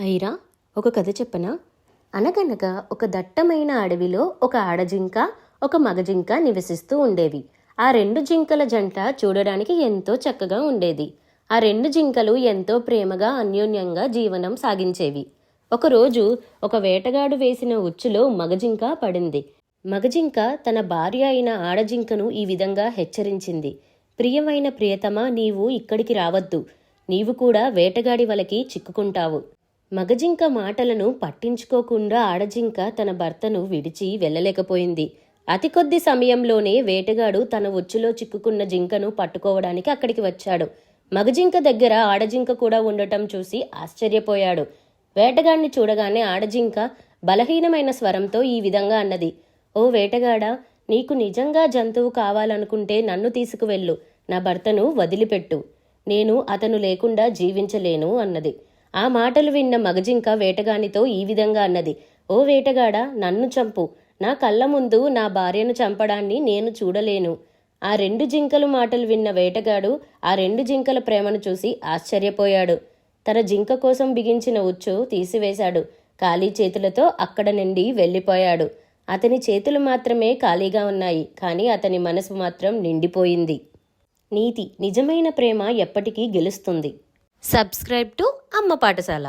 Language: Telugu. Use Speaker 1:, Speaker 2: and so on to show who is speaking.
Speaker 1: ఐరా ఒక కథ చెప్పనా? అనగనగా ఒక దట్టమైన అడవిలో ఒక ఆడజింక ఒక మగజింక నివసిస్తూ ఉండేవి. ఆ రెండు జింకల జంట చూడడానికి ఎంతో చక్కగా ఉండేది. ఆ రెండు జింకలు ఎంతో ప్రేమగా అన్యోన్యంగా జీవనం సాగించేవి. ఒకరోజు ఒక వేటగాడు వేసిన ఉచ్చులో మగజింక పడింది. మగజింక తన భార్య అయిన ఆడజింకను ఈ విధంగా హెచ్చరించింది. ప్రియమైన ప్రియతమ నీవు ఇక్కడికి రావద్దు. నీవు కూడా వేటగాడి వలకి చిక్కుకుంటావు. మగజింక మాటలను పట్టించుకోకుండా ఆడజింక తన భర్తను విడిచి వెళ్ళలేకపోయింది. అతి కొద్ది సమయంలోనే వేటగాడు తన ఒచ్చులో చిక్కుకున్న జింకను పట్టుకోవడానికి అక్కడికి వచ్చాడు. మగజింక దగ్గర ఆడజింక కూడా ఉండటం చూసి ఆశ్చర్యపోయాడు. వేటగాడిని చూడగానే ఆడజింక బలహీనమైన స్వరంతో ఈ విధంగా అన్నది. ఓ వేటగాడా నీకు నిజంగా జంతువు కావాలనుకుంటే నన్ను తీసుకువెళ్ళు. నా భర్తను వదిలిపెట్టు. నేను అతను లేకుండా జీవించలేను అన్నది. ఆ మాటలు విన్న మగజింక వేటగానితో ఈ విధంగా అన్నది. ఓ వేటగాడా నన్ను చంపు. నా కళ్ళ ముందు నా భార్యను చంపడాన్ని నేను చూడలేను. ఆ రెండు జింకలు మాటలు విన్న వేటగాడు ఆ రెండు జింకల ప్రేమను చూసి ఆశ్చర్యపోయాడు. తన జింక కోసం బిగించిన ఉచ్చు తీసివేశాడు. ఖాళీ చేతులతో అక్కడ నుండి వెళ్ళిపోయాడు. అతని చేతులు మాత్రమే ఖాళీగా ఉన్నాయి కానీ అతని మనసు మాత్రం నిండిపోయింది. నీతి నిజమైన ప్రేమ ఎప్పటికీ గెలుస్తుంది. సబ్స్క్రైబ్ టు అమ్మ పాఠశాల